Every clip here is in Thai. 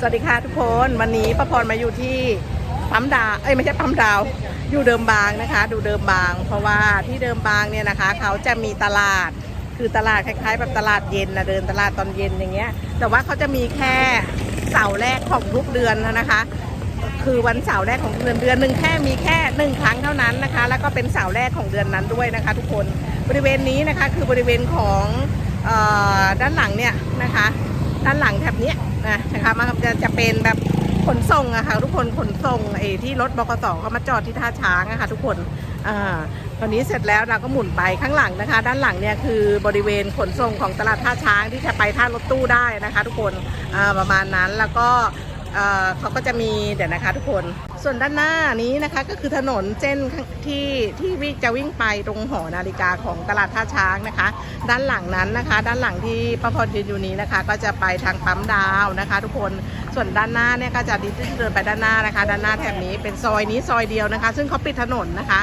สวัสดีค่ะทุกคนวันนี้ป้าพรมาอยู่ที่ปั๊มดาวเอ้ยไม่ใช่ปั๊มดาว อยู่เดิมบางนะคะ ดูเดิมบาง เพราะว่าที่เดิมบางเนี่ยนะคะ เขาจะมีตลาดคือตลาดคล้ายๆแบบตลาดเย็นนะเดินตลาดตอนเย็นอย่างเงี้ย แต่ว่าเขาจะมีแค่เสาร์แรกของทุกเดือนนะคะ คือวันเสาร์แรกของเดือนเดือนหนึ่งแค่มีแค่หนึ่งครั้งเท่านั้นนะคะ แล้วก็เป็นเสาร์แรกของเดือนนั้นด้วยนะคะ ทุกคนบริเวณนี้นะคะคือบริเวณของออด้านหลังเนี่ยนะคะ ด้านหลังแถบนี้นะนะคะมันจะจะเป็นแบบขนส่งอะค่ะทุกคนขนส่งไอ้ที่รถบกสเขามาจอดที่ท่าช้างอะค่ะทุกคนอ่าตอนนี้เสร็จแล้วเราก็หมุนไปข้างหลังนะคะ ด้านหลังเนี่ยคือบริเวณขนส่งของตลาดท่าช้างที่จะไปท่ารถตู้ได้นะคะ ทุกคนอ่าประมาณนั้นแล้วก็ เเขาก็จะมีเดี๋ยวนะคะทุกคน ส่วนด้านหน้านี้นะคะก็คือถนนเส้นที่ที่วิ่งจะวิ่งไปตรงหอนาฬิกาของตลาดท่าช้างนะคะ ด้านหลังนั้นนะคะ ด้านหลังที่ป้าพรยืนอยู่นี้นะคะ ก็จะไปทางปั๊มดาวนะคะ ทุกคนส่วนด้านหน้าเนี่ยก็จะดิที่เดินไปด้านหน้านะคะ ด้านหน้าแถบนี้เป็นซอยนี้ซอยเดียวนะคะ ซึ่งเขาปิดถนนนะคะ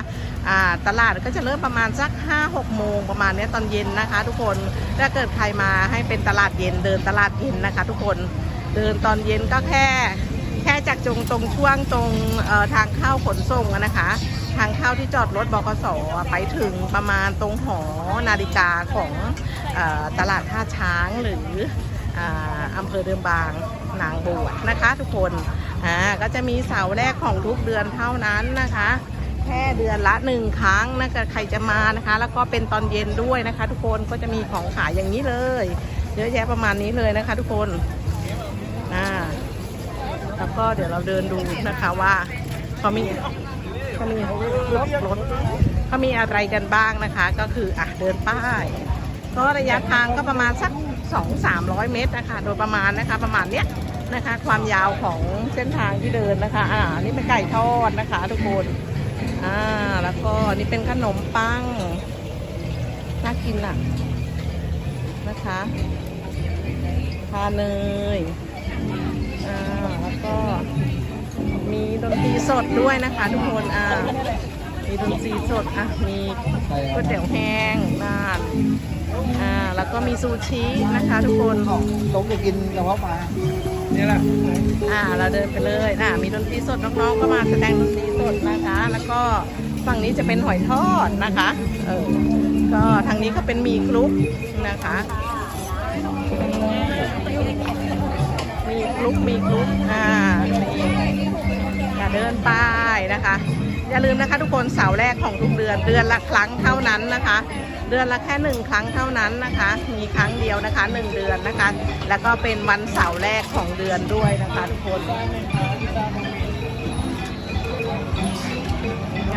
ตลาดก็จะเริ่มประมาณสัก 5 6 โมงประมาณนี้ตอนเย็นนะคะ ทุกคนถ้าเกิดใครมาให้เป็นตลาดเย็นเดินตลาดเย็นนะคะ ทุกคน เดินตอนเย็นก็แค่ แค่จากตรงตรงช่วงตรงทางเข้าขนส่งนะคะ ทางเข้าที่จอดรถบกสไปถึงประมาณตรงหอนาฬิกาของออตลาดท่าช้างหรืออำเภอเดิมบางนางบวชนะคะ ทุกคนอ่าก็จะมีเสาแรกของทุกเดือนเท่านั้นนะคะแค่เดือนละหนึ่งครั้งนะคะใครจะมานะคะ แล้วก็เป็นตอนเย็นด้วยนะคะ ทุกคนก็จะมีของขายอย่างนี้เลย เยอะแยะประมาณนี้เลยนะคะ ทุกคน แล้วก็เดี๋ยวเราเดินดูนะคะว่าเขามีเขามีรถรถเขามีอะไรกันบ้างนะคะ ก็คืออะเดินป้ายก็ระยะทางก็ประมาณสัก 2 3 0 0 เมตรนะคะโดยประมาณนะคะประมาณเนี้ยนะคะ ความยาวของเส้นทางที่เดินนะคะอ่านี่เป็นไก่ทอดนะคะ ทุกคนอ่าแล้วก็นี่เป็นขนมปังน่ากินอะนะคะทาเนย อ่าแล้วก็มีดนตรีสดด้วยนะคะทุกคนอ่ามีดนตรีสดอะมีก๋วยเตี๋ยวแห้งน่านอ่าแล้วก็มีซูชินะคะทุกคนตกจะกินกระเพาะปลาเนี่ยแหละอ่าเราเดินไปเลยน่ะมีดนตรีสดน้องๆก็มาแสดงดนตรีสดนะคะ แล้วก็ฝั่งนี้จะเป็นหอยทอดนะคะเออก็ทางนี้ก็เป็นหมีคลุกนะคะ ลุกมีคลุกอ่าอย่าเดินไปนะคะ อย่าลืมนะคะทุกคนเสาร์แรกของทุกเดือนเดือนละครั้งเท่านั้นนะคะ เดือนละแค่หนึ่งครั้งเท่านั้นนะคะ มีครั้งเดียวนะคะหนึ่งเดือนนะคะ แล้วก็เป็นวันเสาร์แรกของเดือนด้วยนะคะทุกคน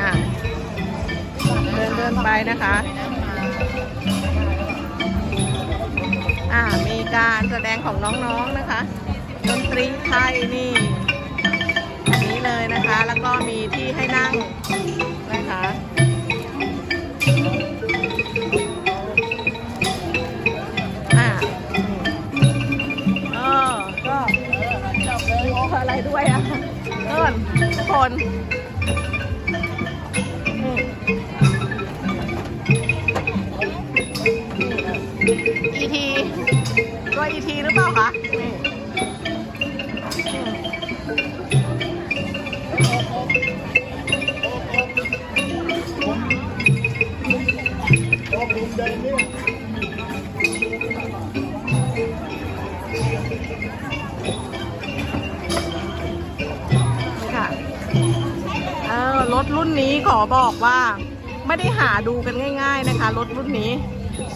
อะเดินเดินไปนะคะอ่ามีการแสดงของน้องๆนะคะ ดนตรีไทยนี่แบบนี้เลยนะคะ แล้วก็มีที่ให้นั่งนะคะอ่าอืมเออก็มีอะไรด้วยอะเอิญทุกคนอีทีตัวอีทีหรือเปล่าคะ นี้ขอบอกว่าไม่ได้หาดูกันง่าย ๆนะคะ รถรุ่นนี้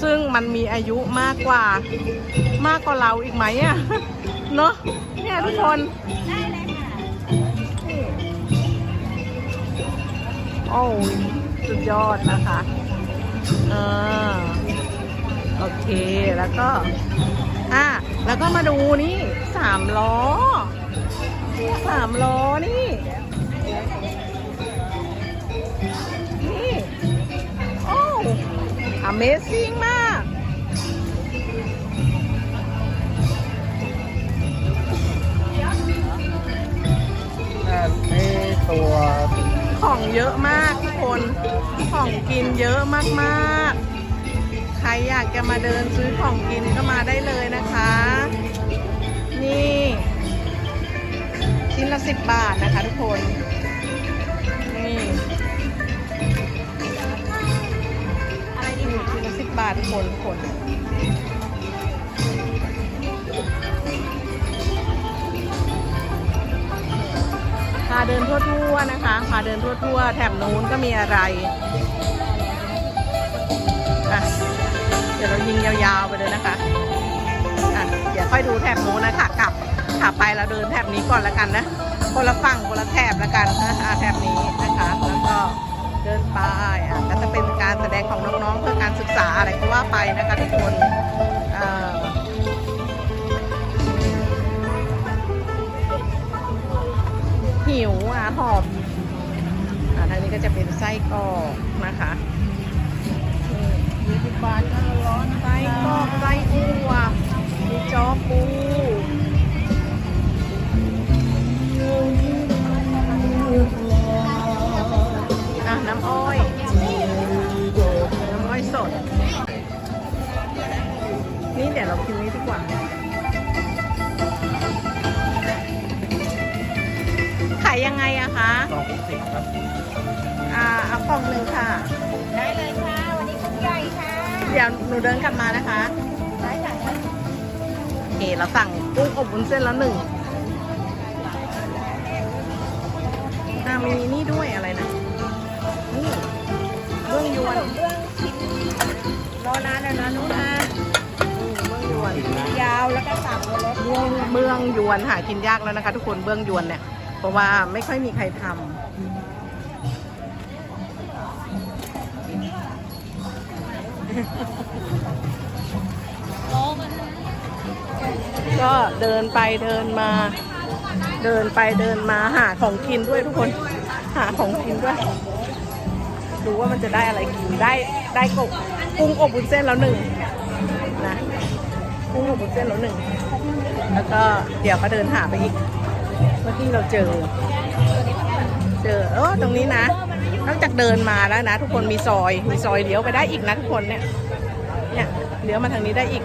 ซึ่งมันมีอายุมากกว่ามากกว่าเราอีกไหมอะเนอะเนี่ยทุกคนโอ้ยสุดยอดนะคะเออโอเคแล้วก็ อะ แล้วก็มาดูนี่สามล้อสามล้อนี่ นี่ โอ้ Amazing มาก นี่ตัว ของเยอะมากทุกคน ของกินเยอะมากๆ ใครอยากจะมาเดินซื้อของกินก็มาได้เลยนะคะ นี่ ชิ้นละสิบบาทนะคะทุกคน คนคนพาเดินทั่วๆนะคะพาเดินทั่วๆแถบนู้นก็มีอะไรอะเดี๋ยวเรายิงยาวๆไปเลยนะคะอะเดี๋ยวค่อยดูแถบนู้นนะคะกลับขาไปเราเดินแถบนี้ก่อนละกันนะคนละฝั่งคนละแถบละกันนะอะแถบนี้นะคะแล้วก็ เดินไปอะก็จะเป็นการแสดงของน้องๆ เพื่อการศึกษาอะไรก็ว่าไปนะคะทุกคนเอ่อหิวอะหอบอ่าทางนี้ก็จะเป็นไส้กรอกนะคะยี่สิบบาทก็ร้อนไส้กรอกไส้อั่วมีจอปู กล่องหนึ่งค่ะ ได้เลยค่ะ วันนี้คุณใหญ่ค่ะเดี๋ยวหนูเดินกลับมานะคะ ได้ค่ะโอเคเราสั่งกุ้งอบวุ้นเส้นแล้วหนึ่งอ่ามีนี่ด้วยอะไรนะนี่เบื้องยวนเรื่องชิ้นรอนานแล้วนะนุ้นะนี่เบื้องยวนยาวแล้วก็สับเลยเบื้องเบื้องยวนหากินยากแล้วนะคะ ทุกคนเบื้องยวนเนี่ยเพราะว่าไม่ค่อยมีใครทำ ก็เดินไปเดินมา เดินไปเดินมาหาของกินด้วยทุกคน หาของกินด้วย ดูว่ามันจะได้อะไรกินได้ได้กบกุ้งอบบุนเส้นแล้วหนึ่งนะกุ้งอบบุนเส้นแล้วหนึ่งแล้วก็เดี๋ยวก็เดินหาไปอีกเมื่อกี้เราเจอ เจอเออตรงนี้นะ นอกจากเดินมาแล้วนะ ทุกคนมีซอยมีซอยเลี้ยวไปได้อีกนะทุกคนเนี่ยเนี่ยเลี้ยวมาทางนี้ได้อีก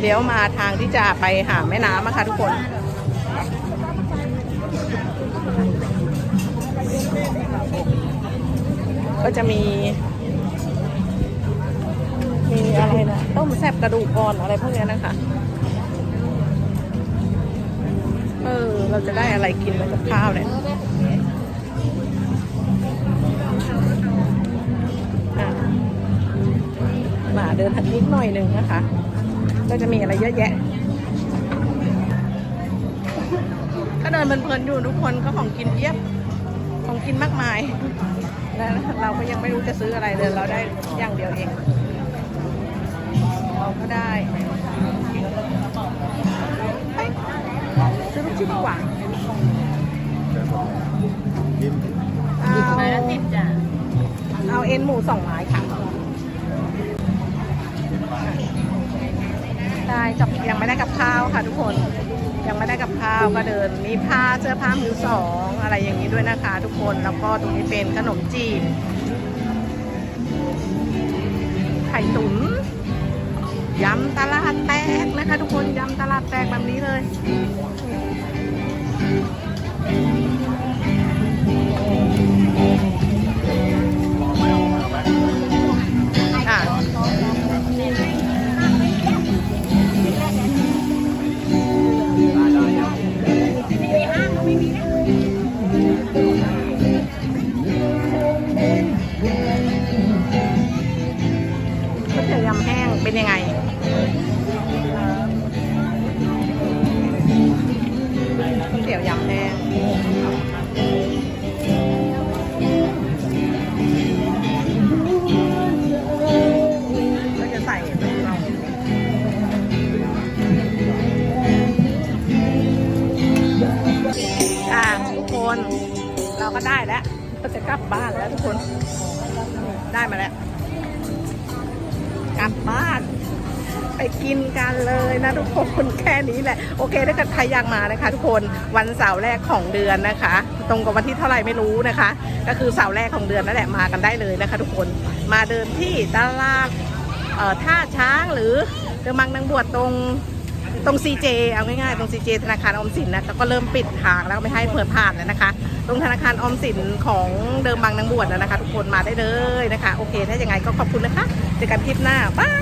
เลี้ยวมาทางที่จะไปหาแม่น้ำอะค่ะทุกคนก็จะมี มีอะไรนะต้มแซ่บกระดูกอ่อนอะไรพวกนี้นะคะ เออ เราจะได้อะไรกินมากับข้าวเนี่ยาเดินทักนิดหน่อยหนึ่งนะคะ ก็จะมีอะไรเยอะแยะ ก็เดินเพลินๆอยู่ทุกคนก็ของกินเยียบ ของกินมากมาย แล้วเราก็ยังไม่รู้จะซื้ออะไรเลยเราได้อย่างเดียวเอง เราก็ได้เฮ้ยซื้อลูกชิ้นดีกว่ายิ้มเอาไม้ละสิบจ้ะเอาเอ็นหมูสองไม้ค่ะ ได้กับยังไม่ได้กับข้าวค่ะทุกคนยังไม่ได้กับข้าวก็เดิน มีผ้าเสื้อผ้ามือสองอะไรอย่างนี้ด้วยนะคะ ทุกคนแล้วก็ตรงนี้เป็นขนมจีนไข่ตุ๋นยำตลาดแตกนะคะ ทุกคนยำตลาดแตกแบบนี้เลย ก็ได้แล้วก็จะกลับบ้านแล้วทุกคน ได้มาแล้ว กลับบ้าน ไปกินกันเลยนะทุกคนแค่นี้แหละ โอเคถ้าเกิดใครอยากมานะคะ ทุกคนวันเสาร์แรกของเดือนนะคะ ตรงกับวันที่เท่าไหร่ไม่รู้นะคะ ก็คือเสาร์แรกของเดือนนั่นแหละมากันได้เลยนะคะ ทุกคนมาเดินที่ตลาดท่าช้างหรือเดอมังนางบวชตรงตรง CJ เอาง่ายๆ ตรง CJ ธนาคารออมสินนะก็เริ่มปิดทางแล้วไม่ให้เปิดผ่านแล้วนะคะ ตรงธนาคารออมสินของเดิมบางนางบวชนะนะคะ ทุกคนมาได้เลยนะคะ โอเค ถ้าอย่างไงก็ขอบคุณนะคะ เจอกันคลิปหน้า บ๊าย